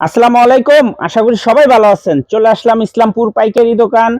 আসসালামু আলাইকুম, আশা করি সবাই ভালো আছেন। চলে আসলাম ইসলামপুর পাইকারি দোকান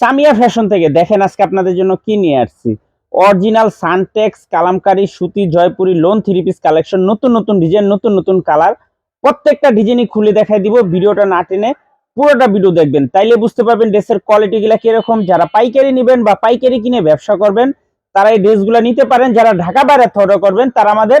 সামিয়া ফ্যাশন থেকে। দেখেন আজকে আপনাদের জন্য কি নিয়ে আসছি। অরিজিনাল সানটেক্স, কালামকারী, সুতি, Jaipuri, lawn, three piece collection, নতুন নতুন ডিজাইন, নতুন নতুন কালার। প্রত্যেকটা ডিজাইনই খুলে দেখাই দিব, ভিডিওটা না টেনে পুরোটা ভিডিও দেখবেন। তাইলে বুঝতে পারবেন ড্রেসের কোয়ালিটি গুলা কীরকম। যারা পাইকারি নেবেন বা পাইকারি কিনে ব্যবসা করবেন, তারা এই ড্রেসগুলো নিতে পারেন। যারা ঢাকা বাইরে অর্ডার করবেন, তারা আমাদের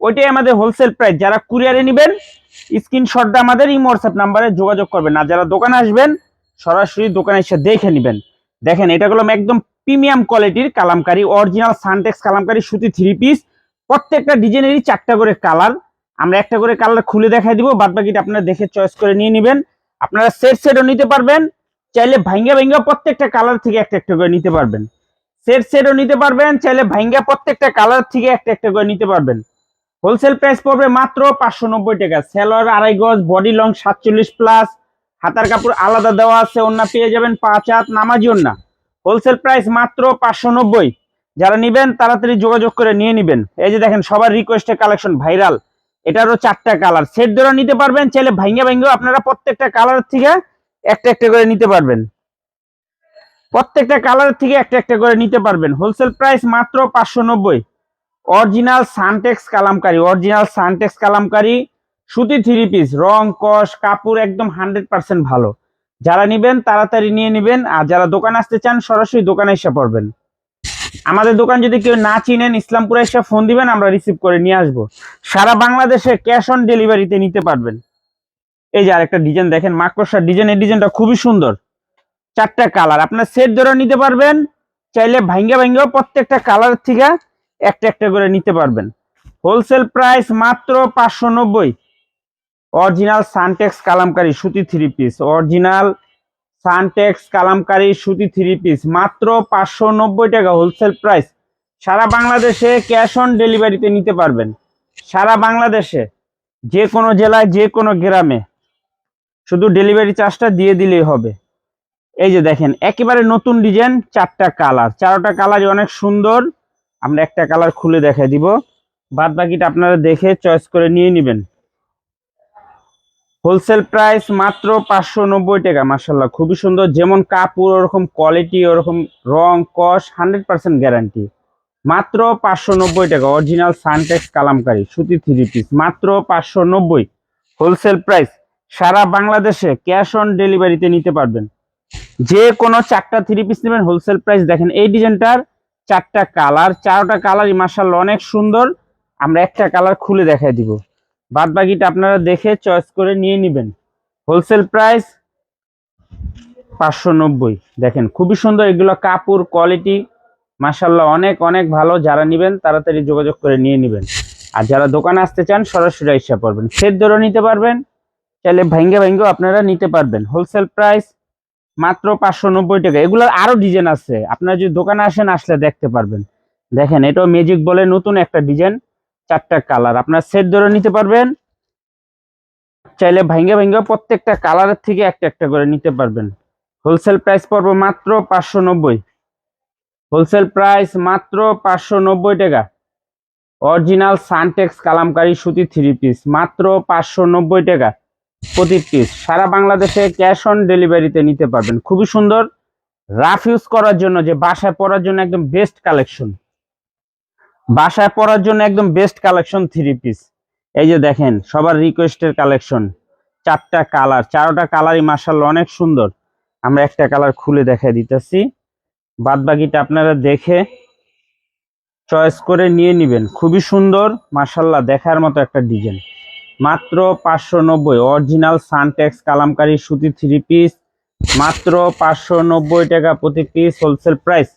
ওইটাই আমাদের হোলসেল প্রাইস যারা কুরিয়ারে নেবেন স্ক্রিনশটটা আমাদের এই হোয়াটসঅ্যাপ নাম্বারে যোগাযোগ করবেন। আর যারা দোকানে আসবেন, সরাসরি দোকানে এসে দেখে নেবেন। দেখেন, এটা হলো একদম প্রিমিয়াম কোয়ালিটির কালামকারী অরিজিনাল সানটেক্স কালামকারী সুতি থ্রি পিস প্রত্যেকটা ডিজাইনেরই চারটা করে কালার আমরা একটা করে কালার খুলে দেখাই দিব বাদ বাকিটা আপনারা দেখে চয়েস করে নিয়ে নেবেন। আপনারা সেট সেটও নিতে পারবেন, চাইলে ভাঙ্গা ভাঙ্গা প্রত্যেকটা কালার থেকে একটা একটা করে নিতে পারবেন। সেট সেটও নিতে পারবেন, চাইলে ভাঙ্গা প্রত্যেকটা কালার থেকে একটা একটা করে নিতে পারবেন। হোলসেল প্রাইস পড়বে মাত্র পাঁচশো নব্বই টাকা। সেলর আড়াই গজ, বডি লং সাতচল্লিশ প্লাস, হাতার কাপড় আলাদা দেওয়া আছে অন্য পেয়ে যাবেন পাঁচ হাত নামাজি অন্য হোলসেল প্রাইস মাত্র পাঁচশো নব্বই। যারা নিবেন, তাড়াতাড়ি যোগাযোগ করে নিয়ে নিবেন। এই যে দেখেন, সবার রিকোয়েস্টে কালেকশন ভাইরাল এটারও চারটা কালার সেট ধরে নিতে পারবেন, চাইলে ভাঙ্গা ভাঙ্গা আপনারা প্রত্যেকটা কালার থেকে একটা একটা করে নিতে পারবেন। প্রত্যেকটা কালার থেকে একটা একটা করে নিতে পারবেন। হোলসেল প্রাইস মাত্র পাঁচশো নব্বই। Original Suntex Kalamkari, original Suntex Kalamkari, সুতি থ্রি পিস রং, কস, কাপড় একদম হান্ড্রেড পার্সেন্ট ভালো। যারা নিবেন, তাড়াতাড়ি নিয়ে নেবেন, আর যারা দোকানে আসতে চান, সরাসরি দোকানে এসে পড়বেন। আমাদের দোকান যদি কেউ না চিনেন, ইসলামপুরে এসে ফোন দিবেন, আমরা রিসিভ করে নিয়ে আসব। সারা বাংলাদেশে ক্যাশ অন ডেলিভারিতে নিতে পারবেন। এই যে আরেকটা ডিজাইন দেখেন মাকড়সার ডিজাইন এই ডিজাইনটা খুবই সুন্দর। চারটা কালার আপনার সেট ধরে নিতে পারবেন, চাইলে ভাঙ্গা ভাঙ্গাও প্রত্যেকটা কালার থেকে একটা একটা করে নিতে পারবেন। হোলসেল প্রাইস মাত্র পাঁচশো নব্বই। অরিজিনাল সানটেক্স কালামকারী সুতি three piece original Suntex Kalamkari সুতি থ্রি পিস মাত্র পাঁচশো নব্বই টাকা হোলসেল প্রাইস সারা বাংলাদেশে ক্যাশ অন ডেলিভারিতে নিতে পারবেন। সারা বাংলাদেশে, যে কোনো জেলায়, যে কোনো গ্রামে। শুধু ডেলিভারি চার্জটা দিয়ে দিলেই হবে। এই যে দেখেন, একেবারে নতুন ডিজাইন চারটা কালার চারটা কালারই অনেক সুন্দর। আমরা একটা কালার খুলে দেখাই দিব। বাদ বাকিটা আপনারা দেখে চয়েস করে নিয়ে নেবেন। হোলসেল প্রাইস মাত্র পাঁচশো নব্বই টাকা মার্শাল্লাহ খুবই সুন্দর, যেমন কাপড়, ওরকম কোয়ালিটি, ওরকম রং, কস, হান্ড্রেড পার্সেন্ট গ্যারান্টি। মাত্র পাঁচশো নব্বই টাকা, অরিজিনাল সানটেক্স কালামকারী, সুতি থ্রি পিস, মাত্র পাঁচশো নব্বই। হোলসেল প্রাইস সারা বাংলাদেশে ক্যাশ অন ডেলিভারিতে নিতে পারবেন। যে কোনো চারটা থ্রি পিস নেবেন, হোলসেল প্রাইস দেখেন, এই ডিজাইনটার চারটা কালার, চারটা কালারই মার্শাল অনেক সুন্দর। আমরা একটা কালার খুলে দেখাই দিব। বাদ বাকিটা আপনারা দেখে চয়েস করে নিয়ে নেবেন। হোলসেল প্রাইস পাঁচশো নব্বই। দেখেন, খুবই সুন্দর এগুলো কাপড় কোয়ালিটি। মার্শাল্লাহ অনেক অনেক ভালো। যারা নেবেন, তাড়াতাড়ি যোগাযোগ করে নিয়ে নেবেন। আর যারা দোকানে আসতে চান, সরাসরি এসে পারবেন সেট ধরেও নিতে পারবেন, চাইলে ভেঙ্গে ভেঙ্গেও আপনারা নিতে পারবেন। হোলসেল প্রাইস মাত্র পাঁচশো নব্বই টাকা। এগুলোর আরও ডিজাইন আছে। আপনারা যদি দোকানে আসেন, আসলে দেখতে পারবেন। দেখেন, এটাও ম্যাজিক বলে নতুন একটা ডিজাইন চারটা কালার আপনার সেট ধরে নিতে পারবেন। চাইলে ভাঙ্গে ভাঙ্গে প্রত্যেকটা কালারের থেকে একটা একটা করে নিতে পারবেন। হোলসেল প্রাইস পড়বে মাত্র পাঁচশো নব্বই। হোলসেল প্রাইস মাত্র পাঁচশো নব্বই টাকা। অরিজিনাল সানটেক্স কালামকারী সুতি থ্রি পিস মাত্র পাঁচশো নব্বই টাকা। প্রতি পিস সারা বাংলাদেশে ক্যাশ অন ডেলিভারিতে নিতে পারবেন। খুবই সুন্দর, রাফ ইউজ করার জন্য যে বাসায় পরার জন্য একদম বেস্ট কালেকশন। বাসায় পরার জন্য একদম বেস্ট কালেকশন থ্রি পিস। এই যে দেখেন, সবার রিকোয়েস্টের কালেকশন। চারটা কালার, চারোটা কালারই মার্শাল অনেক সুন্দর। আমরা একটা কালার খুলে দেখাই দিতেছি। বাদ বাকিটা আপনারা দেখে চয়েস করে নিয়ে নেবেন। খুবই সুন্দর মার্শাল্লাহ দেখার মতো একটা ডিজাইন। মাত্র পাঁচশো নব্বই অরিজিনাল সানটেক্স কালামকারী সুতি থ্রি পিস মাত্র পাঁচশো নব্বই টাকা প্রতি পিস হোলসেল প্রাইস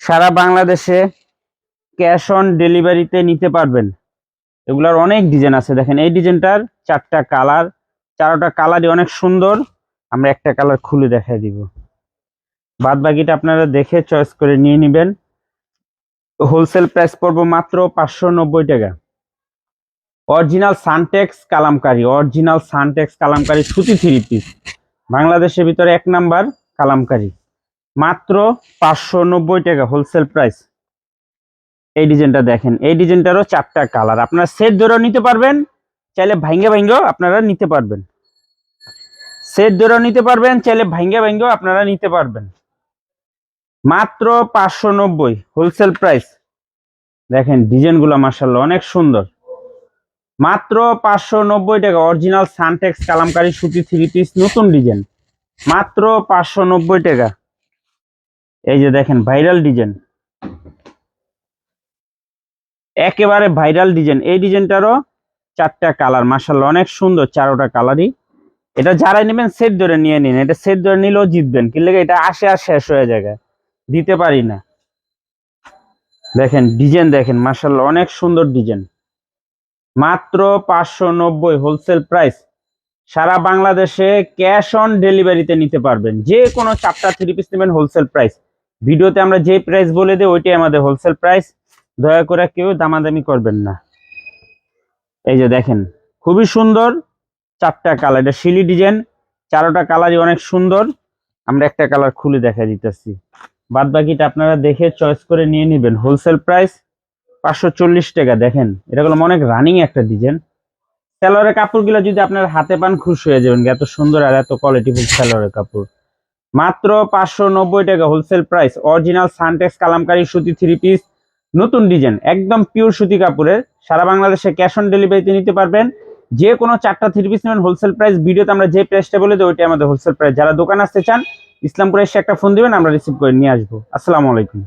সারা বাংলাদেশে ক্যাশ অন ডেলিভারিতে নিতে পারবেন। এগুলার অনেক ডিজাইন আছে। দেখেন, এই ডিজাইনটার চারটা কালার চারোটা কালারই অনেক সুন্দর। আমরা একটা কালার খুলে দেখাই দিব। বাদ বাকিটা আপনারা দেখে চয়েস করে নিয়ে নেবেন। হোলসেল প্রাইস পড়ব মাত্র পাঁচশো নব্বই টাকা। Original Suntex Kalamkari original Suntex Kalamkari সুতি থ্রি পিস বাংলাদেশের ভিতরে এক নাম্বার কালামকারি মাত্র পাঁচশো নব্বই টাকা হোলসেল প্রাইস এই ডিজাইনটা দেখেন, এই ডিজাইনটারও চারটা কালার আপনারা সেট ধরেও নিতে পারবেন, চাইলে ভাঙ্গে ভাঙ্গেও আপনারা নিতে পারবেন। সেট ধরেও নিতে পারবেন, চাইলে ভাঙ্গে ভাঙ্গেও আপনারা নিতে পারবেন। মাত্র পাঁচশো নব্বই হোলসেল প্রাইস দেখেন ডিজাইনগুলো মার্শাল্লাহ অনেক সুন্দর। মাত্র পাঁচশো নব্বই টাকা অরিজিনাল সানটেক্স কালামকারি সুতি থ্রি পিস নতুন ডিজাইন মাত্র পাঁচশো নব্বই টাকা। এই যে দেখেন ভাইরাল ডিজাইন একেবারে ভাইরাল ডিজাইন এই ডিজাইনটারও চারটা কালার মার্শাল্লাহ অনেক সুন্দর, চারোটা কালারই এটা যারাই নেবেন সেট ধরে নিয়ে নিন। এটা সেট ধরে নিলেও জিতবেন। কি লেগে, এটা আসে আর শেষ হয়ে যায়। দিতে পারি না। দেখেন ডিজাইন দেখেন মার্শাল্লাহ অনেক সুন্দর ডিজাইন মাত্র পাঁচশো নব্বই হোলসেল প্রাইস সারা বাংলাদেশে ক্যাশ অন ডেলিভারিতে নিতে পারবেন। যে কোনো চারটা থ্রি পিস নেবেন হোলসেল প্রাইস ভিডিওতে আমরা যে প্রাইস বলে দিই, ওইটাই আমাদের হোলসেল প্রাইস দয়া করে কেউ দামাদামি করবেন না। এই যে দেখেন, খুবই সুন্দর চারটা কালার এটা শিলি ডিজাইন চারোটা কালারই অনেক সুন্দর। আমরা একটা কালার খুলে দেখা দিতেছি। বাদ বাকিটা আপনারা দেখে চয়েস করে নিয়ে নেবেন। হোলসেল প্রাইস পাঁচশো চল্লিশ টাকা, দেখেন। এটা হলো অনেক রানিং একটা ডিজাইন স্যালোয়ারের কাপড়গুলো যদি আপনার হাতে পান, খুশি হয়ে যাবেন এত সুন্দর আর এত কোয়ালিটিফুল স্যালোয়ারের কাপড়। মাত্র পাঁচশো নব্বই টাকা wholesale price original Suntex Kalamkari সুতি থ্রি পিস নতুন ডিজাইন একদম পিওর সুতি কাপড়ের। সারা বাংলাদেশে ক্যাশ অন ডেলিভারিতে নিতে পারবেন। যে কোনো চারটা থ্রি পিস নেবেন হোলসেল প্রাইস ভিডিওতে আমরা যে প্রাইসটা বলে দিই ওইটাই আমাদের হোলসেল প্রাইস যারা দোকান আসতে চান, ইসলামপুরে এসে একটা ফোন দিবেন, আমরা রিসিভ করে নিয়ে আসব। আসসালামু আলাইকুম।